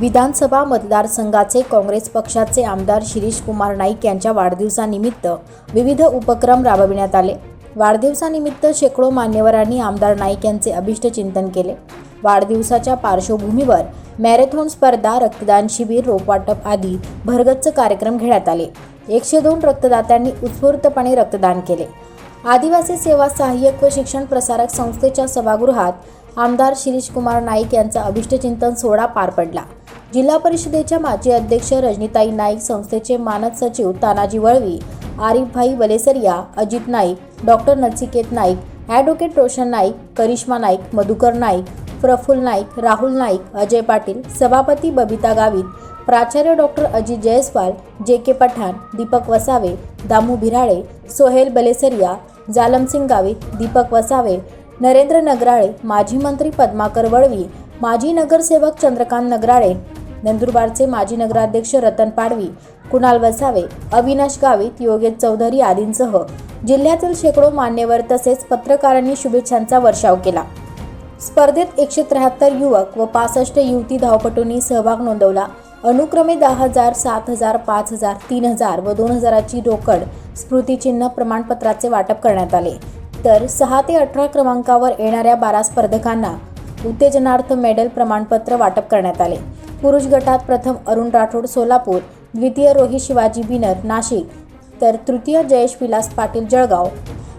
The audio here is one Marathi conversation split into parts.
विधानसभा मतदारसंघाचे काँग्रेस पक्षाचे आमदार शिरीष कुमार नाईक यांच्या वाढदिवसानिमित्त विविध उपक्रम राबविण्यात आले. वाढदिवसानिमित्त शेकडो मान्यवरांनी आमदार नाईक यांचे अभिष्ट चिंतन केले. वाढदिवसाच्या पार्श्वभूमीवर मॅरेथॉन स्पर्धा रक्तदान शिबिर रोपवाटप आदी भरगच्च कार्यक्रम घेण्यात आले. एकशे दोन रक्तदात्यांनी उत्स्फूर्तपणे रक्तदान केले. आदिवासी सेवा सहाय्यक व शिक्षण प्रसारक संस्थेच्या सभागृहात आमदार शिरीष कुमार नाईक यांचा अभिष्टचिंतन सोहळा पार पडला. जिल्हा परिषदेच्या माजी अध्यक्ष रजनीताई नाईक संस्थेचे मानद सचिव तानाजी वळवी आरिफभाई वलेसरिया अजित नाईक डॉक्टर नचिकेत नाईक ॲडव्होकेट रोशन नाईक करिश्मा नाईक मधुकर नाईक प्रफुल नाईक राहुल नाईक अजय पाटील सभापती बबिता गावित प्राचार्य डॉक्टर अजित जयस्वाल जे के पठाण दीपक वसावे दामू भिराळे सोहेल बलेसरिया जालमसिंग गावित दीपक वसावे नरेंद्र नगराळे माजी मंत्री पद्माकर वळवी माजी नगरसेवक चंद्रकांत नगराळे नंदुरबारचे माजी नगराध्यक्ष रतन पाडवी कुणाल वसावे अविनाश गावित योगेश चौधरी आदींसह जिल्ह्यातील शेकडो मान्यवर तसेच पत्रकारांनी शुभेच्छांचा वर्षाव केला. स्पर्धेत एकशे त्र्याहत्तर युवक व पासष्ट युवती धावपटूंनी सहभाग नोंदवला. अनुक्रमे दहा हजार सात हजार पाच हजार तीन हजार व दोन हजाराची रोकड स्मृतिचिन्ह प्रमाणपत्राचे वाटप करण्यात आले. तर सहा ते अठरा क्रमांकावर येणाऱ्या बारा स्पर्धकांना उत्तेजनार्थ मेडल प्रमाणपत्र वाटप करण्यात आले. पुरुष गटात प्रथम अरुण राठोड सोलापूर द्वितीय रोहित शिवाजी बिनर नाशिक तर तृतीय जयेश विलास पाटील जळगाव.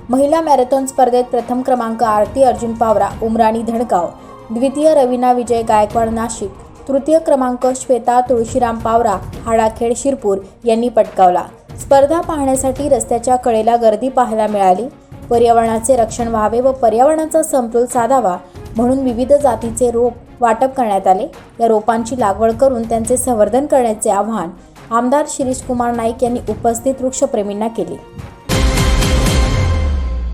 महिला मॅरेथॉन स्पर्धेत प्रथम क्रमांक आरती अर्जुन पावरा उमराणी धडगाव. द्वितीय रवीना विजय गायकवाड नाशिक. तृतीय क्रमांक श्वेता तुळशीराम पावरा हाडाखेड शिरपूर यांनी पटकावला. स्पर्धा पाहण्यासाठी रस्त्याच्या कडेला गर्दी पाहायला मिळाली. पर्यावरणाचे रक्षण व्हावे व पर्यावरणाचा समतोल साधावा म्हणून विविध जातीचे रोप वाटप करण्यात आले. या रोपांची लागवड करून त्यांचे संवर्धन करण्याचे आवाहन आमदार शिरीष कुमार नाईक यांनी उपस्थित वृक्षप्रेमींना केले.